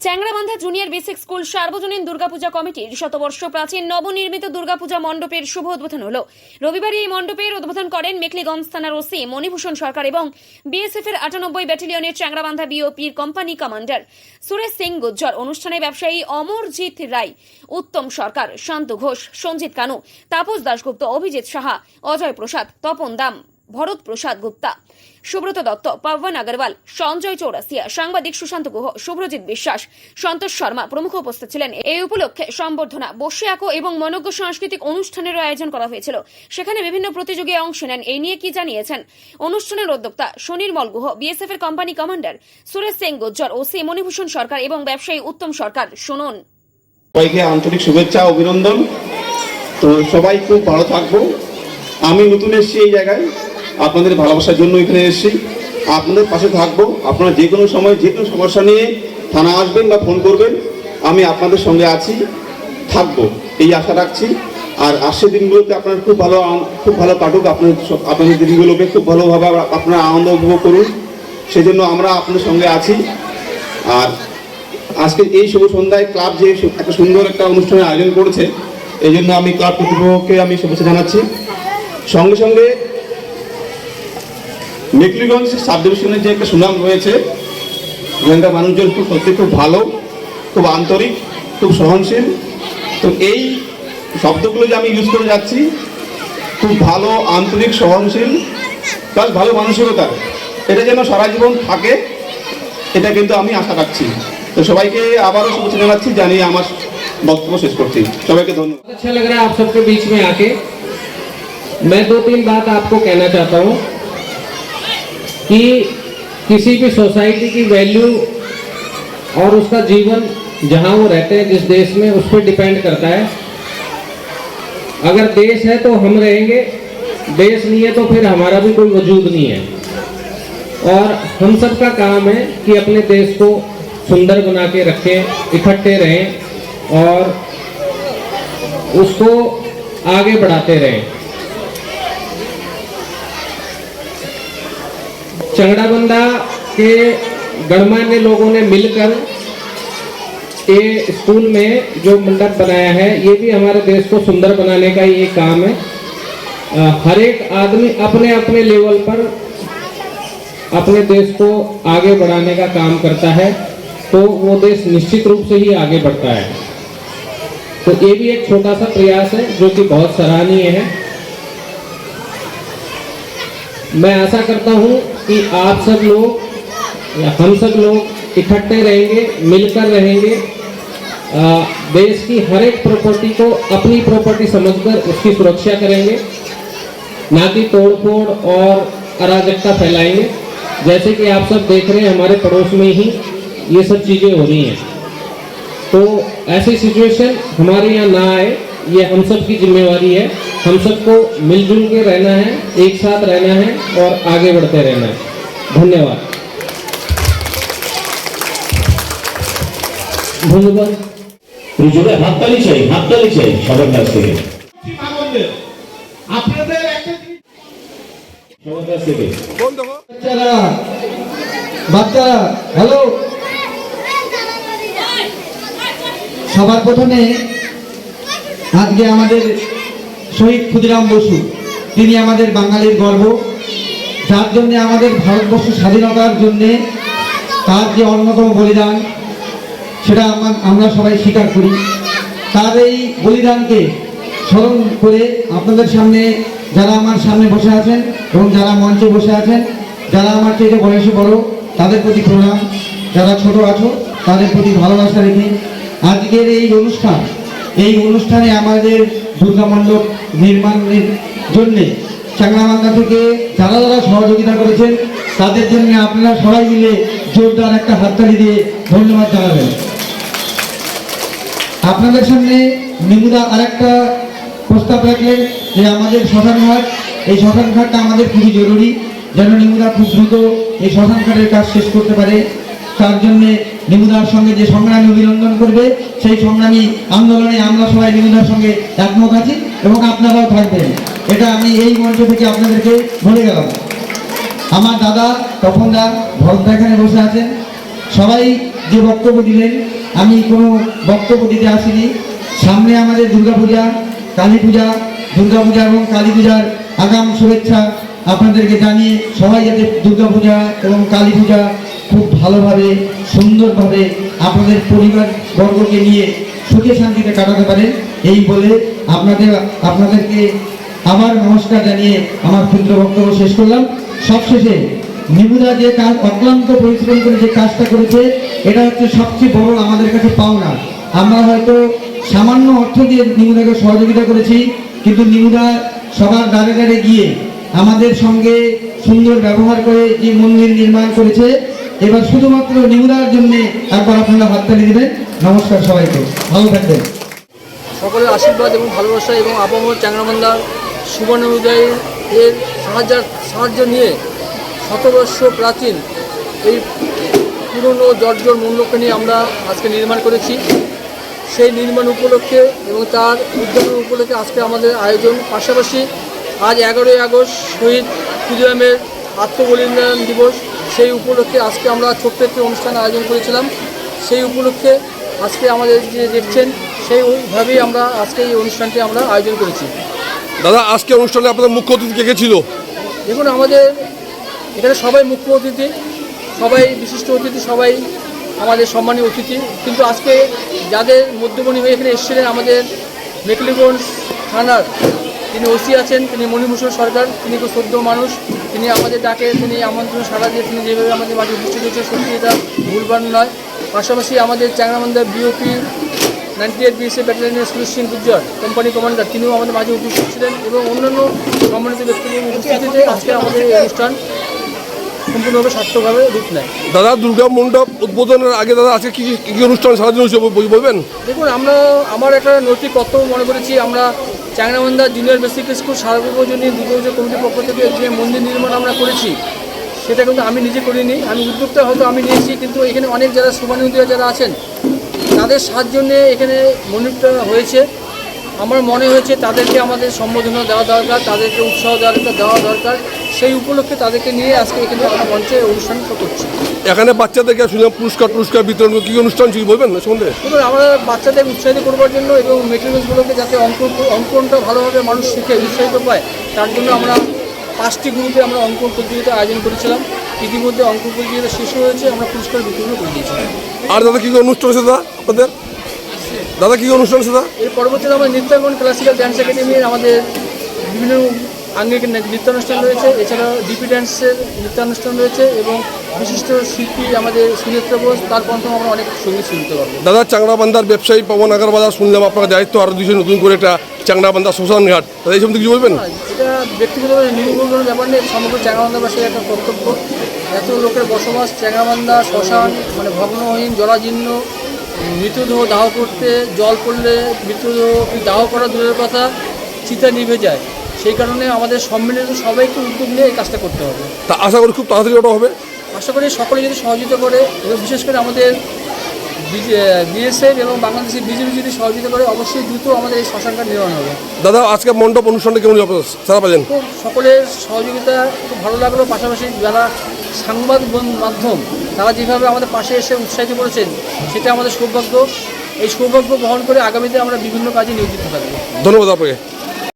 Changrabandha junior basic school সার্বজনীন দুর্গাপূজা কমিটির শতবর্ষ প্রাচীন নবনির্মিত দুর্গাপূজা মণ্ডপের শুভ উদ্বোধন হল। রবিবার এই মণ্ডপের উদ্বোধন করেন মেখলিগঞ্জ থানার ওসি মণিভূষণ সরকার এবং বিএসএফ এর আটানব্বই ব্যাটালিয়নের চ্যাংরাবান্ধা বিওপির কোম্পানি কমান্ডার সুরেশ সিং গুজ্জর। অনুষ্ঠানে ব্যবসায়ী অমরজিৎ রায়, উত্তম সরকার, শান্ত ঘোষ, সঞ্জিত কানু, তাপস দাশগুপ্ত, অভিজিৎ সাহা, অজয় প্রসাদ, তপন দাম। ভরত প্রসাদ গুপ্তা। সুব্রত দত্ত, পাবন আগরওয়াল, সঞ্জয় চৌরাসিয়া সাংবাদিক সুশান্ত গুহ, শুভ্রজিৎ বিশ্বাস, সন্তোষ শর্মা প্রমুখ উপস্থিত ছিলেন। এই উপলক্ষে সম্বর্ধনা বসে আঁকো এবং মনজ্ঞ সাংস্কৃতিক অনুষ্ঠানের আয়োজন করা হয়েছিল। সেখানে বিভিন্ন প্রতিযোগী অংশ নেন। এই নিয়ে কি জানিয়েছেন? অনুষ্ঠানের উদ্যোক্তা সুনির্মল গুহ বিএসএফ এর company commander Suresh Singh Gujjar O C Manibhushan Sarkar এবং ব্যবসায়ী উত্তম সরকার। শুনুন। সবাইকে আন্তরিক শুভেচ্ছা, অভিনন্দন। তো সবাই খুব ভালো থাকব। আমি নতুন এসেছি এই জায়গায়। আপনাদের ভালোবাসার জন্য এখানে এসেছি। আপনাদের পাশে থাকব। আপনারা যে কোনো সময়, যে কোনো সমস্যা নিয়ে থানা আসবেন বা ফোন করবেন, আমি আপনাদের সঙ্গে আছি, থাকব। এই আশা রাখছি। আর আসছে দিনগুলোতে আপনার খুব ভালো খুব ভালো কাটুক। আপনার আপনাদের দিনগুলোকে খুব ভালোভাবে আপনারা আনন্দ উপভোগ করুন। সেজন্য আমরা আপনাদের সঙ্গে আছি। আর আজকে এই শুভ সন্ধ্যায় ক্লাব যে একটা সুন্দর একটা অনুষ্ঠানের আয়োজন করেছে, এই জন্য আমি ক্লাব কর্তৃপক্ষকে আমি শুভেচ্ছা জানাচ্ছি। সঙ্গে সঙ্গে মেকলিগঞ্জ সাব ডিভিশনের যে একটা সুনাম রয়েছে এখানকার মানুষজন খুব সত্যি খুব ভালো খুব আন্তরিক খুব সহনশীল তো এই শব্দগুলো যে আমি ইউজ করে যাচ্ছি খুব ভালো আন্তরিক সহনশীল প্লাস ভালো মানসিকতা এটা যেন সারা জীবন থাকে এটা কিন্তু আমি আশা রাখছি তো সবাইকে আবারও শুভেচ্ছা জানাচ্ছি জানিয়ে আমার বক্তব্য শেষ করছি সবাইকে ধন্যবাদ अच्छा लग रहा है आप सबके बीच में आके मैं दो तीन बात आपको कहना चाहता हूँ कि किसी भी सोसाइटी की वैल्यू और उसका जीवन जहाँ वो रहते हैं, जिस देश में, उस पर डिपेंड करता है। अगर देश है तो हम रहेंगे, देश नहीं है तो फिर हमारा भी कोई वजूद नहीं है। और हम सब का काम है कि अपने देश को सुंदर बना के रखें, इकट्ठे रहें और उसको आगे बढ़ाते रहें। चंगड़ाबंदा के गणमान्य लोगों ने मिलकर ये स्कूल में जो मंडप बनाया है, ये भी हमारे देश को सुंदर बनाने का ये काम है। हर एक आदमी अपने अपने लेवल पर अपने देश को आगे बढ़ाने का काम करता है तो वो देश निश्चित रूप से ही आगे बढ़ता है। तो ये भी एक छोटा सा प्रयास है, जो कि बहुत सराहनीय है। मैं आशा करता हूँ कि आप सब लोग या हम सब लोग इकट्ठे रहेंगे मिलकर रहेंगे। आ, देश की हर एक प्रॉपर्टी को अपनी प्रॉपर्टी समझकर उसकी सुरक्षा करेंगे। ना कि तोड़फोड़ और अराजकता फैलाएँगे। जैसे कि आप सब देख रहे हैं हमारे पड़ोस में ही ये सब चीज़ें हो रही हैं। तो ऐसी सिचुएशन हमारे यहाँ ना आए ये हम सब की जिम्मेवारी है। हम सबको मिलजुल के रहना है एक साथ रहना है और आगे बढ़ते रहना है धन्यवाद ধন্যবাদ জোরে হাততালি চাই হাততালি চাই সবার কাছ থেকে আপনাদের একটা জিনিস সবার কাছ থেকে বাচ্চারা বাচ্চারা হ্যালো সবার প্রথমে আজকে আমাদের শহীদ ক্ষুদিরাম বসু, তিনি আমাদের বাঙালির গর্ব। যার জন্যে আমাদের ভারতবর্ষ স্বাধীনতার জন্যে তার যে অন্যতম বলিদান, সেটা আমার আমরা সবাই স্বীকার করি। তার এই বলিদানকে স্মরণ করে আপনাদের সামনে যারা আমার সামনে বসে আছেন এবং যারা মঞ্চে বসে আছেন, যারা আমার থেকে বয়সে বড়, তাদের প্রতি প্রণাম। যারা ছোট আছো, তাদের প্রতি ভালোবাসা রেখে আজকের এই অনুষ্ঠান, এই অনুষ্ঠানে আমাদের দুর্গা মণ্ডপ নির্মাণের জন্যে চাংলামান্দা থেকে যারা যারা সহযোগিতা করেছেন, তাদের জন্য আপনারা সবাই মিলে জোরদার একটা হাততালি দিয়ে ধন্যবাদ জানাবেন। আপনাদের সামনে নিমুদা আরেকটা প্রস্তাব রাখলেন যে আমাদের শ্মশান ঘাট, এই শ্মশান ঘাটটা আমাদের খুবই জরুরি। যেন নিমুদা খুব দ্রুত এই শ্মশান ঘাটের কাজ শেষ করতে পারে। তার জন্যে নিমুদার সঙ্গে যে সংগ্রামী অভিনন্দন করবে, সেই সংগ্রামী আন্দোলনে আমরা সবাই নিমুদার সঙ্গে একমত আছি এবং আপনারাও থাকবেন। এটা আমি এই মঞ্চ থেকে আপনাদেরকে বলে গেলাম। আমার দাদা তপন দা ভরতদা এখানে বসে আছেন। সবাই যে বক্তব্য দিলেন, আমি কোনো বক্তব্য দিতে আসিনি। সামনে আমাদের দুর্গাপূজা, কালী পূজা, দুর্গাপূজা এবং কালী পূজার আগাম শুভেচ্ছা আপনাদেরকে জানিয়ে সবাই যাতে দুর্গাপূজা এবং কালী পূজা খুব ভালোভাবে, সুন্দরভাবে আপনাদের পরিবার বর্গকে নিয়ে সুখে শান্তিতে কাটাতে পারেন। এই বলে আপনাদের আপনাদেরকে আবার নমস্কার জানিয়ে আমার ক্ষুদ্র বক্তব্য শেষ করলাম। সবশেষে নিবুদা যে কাজ, অক্লান্ত পরিশ্রম করে যে কাজটা করেছে, এটা হচ্ছে সবচেয়ে বড় আমাদের কাছে পাওনা। আমরা হয়তো সামান্য অর্থ দিয়ে নিমুদাকে সহযোগিতা করেছি, কিন্তু নিমুদা সবার দ্বারে দ্বারে গিয়ে আমাদের সঙ্গে সুন্দর ব্যবহার করে যে মন্দির নির্মাণ করেছে এবার শুধুমাত্র নিমুদার জন্য একবার আপনারা হাততালি দিবেন। নমস্কার সবাইকে। ভালো থাকবেন। সকলের আশীর্বাদ এবং ভালোবাসা এবং আবহাওয়ার চ্যাংরাবান্ধার সুবর্ণ উদয় এর সাহায্য সাহায্য নিয়ে শতবর্ষ প্রাচীন এই পুরনো জর্জর মূল্যকে নিয়ে আমরা আজকে নির্মাণ করেছি। সেই নির্মাণ উপলক্ষে এবং তার উদ্যাপন উপলক্ষে আজকে আমাদের আয়োজন। পাশাপাশি আজ এগারোই আগস্ট শহীদ ক্ষুদিরামের আত্মবলিদান দিবস। সেই উপলক্ষে আজকে আমরা ছোট্ট একটি অনুষ্ঠান আয়োজন করেছিলাম। সেই উপলক্ষে আজকে আমাদের যে দেখছেন সেইভাবেই আমরা আজকে এই অনুষ্ঠানটি আমরা আয়োজন করেছি। দাদা আজকে অনুষ্ঠানে আপনাদের মুখ্য অতিথি কে কে ছিল? দেখুন আমাদের এখানে সবাই মুখ্য অতিথি সবাই বিশিষ্ট অতিথি সবাই আমাদের সম্মানীয় অতিথি। কিন্তু আজকে যাদের মধ্যমণি হয়ে এখানে এসেছিলেন আমাদের মেকলিগঞ্জ থানার তিনি ওসি আছেন তিনি মণিভূষণ সরকার তিনি খুব সদ্য মানুষ তিনি আমাদের ডাকে তিনি আমন্ত্রণ সারা দিয়ে তিনি যেভাবে আমাদের মাঝে উপস্থিত হয়েছে সত্যি এটা ভুলবার নয়। পাশাপাশি আমাদের Changrabandha BOP ninety eight BSF ব্যাটালিয়নের Suresh Singh Gujjar company commander তিনিও আমাদের মাঝে উপস্থিত ছিলেন এবং অন্যান্য সম্মানিত ব্যক্তিদের উপস্থিতিতে আজকে আমাদের এই অনুষ্ঠান সম্পূর্ণভাবে সার্থকভাবে রূপ নেয়। দাদা দুর্গা মণ্ডপ উদ্বোধনের আগে দাদা আজকে কী কী কি অনুষ্ঠান সারাদিন হয়েছে বল- বলবেন? দেখুন আমরা আমার একটা নৈতিক কর্তব্য মনে করেছি আমরা চ্যাংরাবান্ধা জুনিয়র বেসিক স্কুল সার্বজনীন দুর্গাপুজো কমিটির পক্ষ থেকে যে মন্দির নির্মাণ আমরা করেছি, সেটা কিন্তু আমি নিজে করিনি। আমি উদ্যোক্তা হয়তো আমি নিয়েছি, কিন্তু এখানে অনেক যারা শুভানুদ্দিয়া যারা আছেন, তাদের সাহায্য এখানে মন্দিরটা হয়েছে। আমার মনে হয়েছে তাদেরকে আমাদের সম্বোধনা দেওয়া দরকার, তাদেরকে উৎসাহ দেওয়া দেওয়া দরকার। সেই উপলক্ষে তাদেরকে নিয়ে আজকে এখানে আমরা মঞ্চে অনুষ্ঠানটা করছি। এখানে বাচ্চাদেরকে শুনলাম পুরস্কার পুরস্কার বিতরণ কি অনুষ্ঠান ছিল বলবেন না সম্বন্ধে? এবং আমরা বাচ্চাদের উৎসাহিত করবার জন্য এবং মেটেরিয়ালসগুলোকে যাতে অঙ্ক অঙ্কনটা ভালোভাবে মানুষ শিখে উৎসাহিত পায় তার জন্য আমরা পাঁচটি গ্রুপে আমরা অঙ্কন প্রতিযোগিতা আয়োজন করেছিলাম। ইতিমধ্যে অঙ্ক প্রতিযোগিতা শেষ হয়েছে আমরা পুরস্কার বিতরণ করে দিয়েছি। আর দাদা কি অনুষ্ঠান আছে দাদা আপনাদের? দাদা কি কি অনুষ্ঠান আছে দাদা? এর পরবর্তীতে আমাদের নৃত্যাঙ্গন ক্লাসিক্যাল ড্যান্স একাডেমির আমাদের বিভিন্ন আঙ্গিক নৃত্যানুষ্ঠান রয়েছে। এছাড়াও ডিপি ড্যান্সের নৃত্যানুষ্ঠান রয়েছে এবং বিশিষ্ট শিল্পী আমাদের সুনেত্রা বোস তার মাধ্যমে আমরা অনেক সংগীত শুনতে পারব দাদা চাংড়াবান্ধার ব্যবসায়ী পবন আগারবাজার শুনলাম আপনার দায়িত্ব আরও দুজন নতুন করে একটা চাংড়াবান্ধা শ্মশান ঘাট। দাদা এই সম্বন্ধে কিছু বলবেন? না, এটা ব্যক্তিগতভাবে নির্মূলনের ব্যাপার নেই সমগ্র চ্যাংরাবান্ধাবাসীর একটা কর্তব্য। এত লোকের বসবাস চ্যাংরাবান্ধা শ্মশান মানে ভগ্নহীন জলাজীর্ণ মৃতদেহ দাহ করতে জল পড়লে মৃতদেহ দাহ করা দূরের কথা চিতা নিভে যায়। সেই কারণে আমাদের সম্মিলিত সবাইকে উদ্যোগ নিয়ে এই কাজটা করতে হবে। তা আশা করি খুব তাড়াতাড়ি ওটা হবে। আশা করি সকলে যদি সহযোগিতা করে এবং বিশেষ করে আমাদের বিএসএফ এবং বাংলাদেশের বিজেপি যদি সহযোগিতা করে অবশ্যই দ্রুত আমাদের এই শ্মশানটা নির্মাণ হবে। দাদা আজকে মণ্ডপ অনুষ্ঠানটা কেমন সারা পাবেন সকলের সহযোগিতা খুব ভালো লাগল। পাশাপাশি যারা সাংবাদ মাধ্যম তারা যেভাবে আমাদের পাশে এসে উৎসাহিত করেছেন সেটা আমাদের সৌভাগ্য। এই সৌভাগ্য বহন করে আগামীতে আমরা বিভিন্ন কাজে নিয়োজিত থাকব। ধন্যবাদ আপনাকে।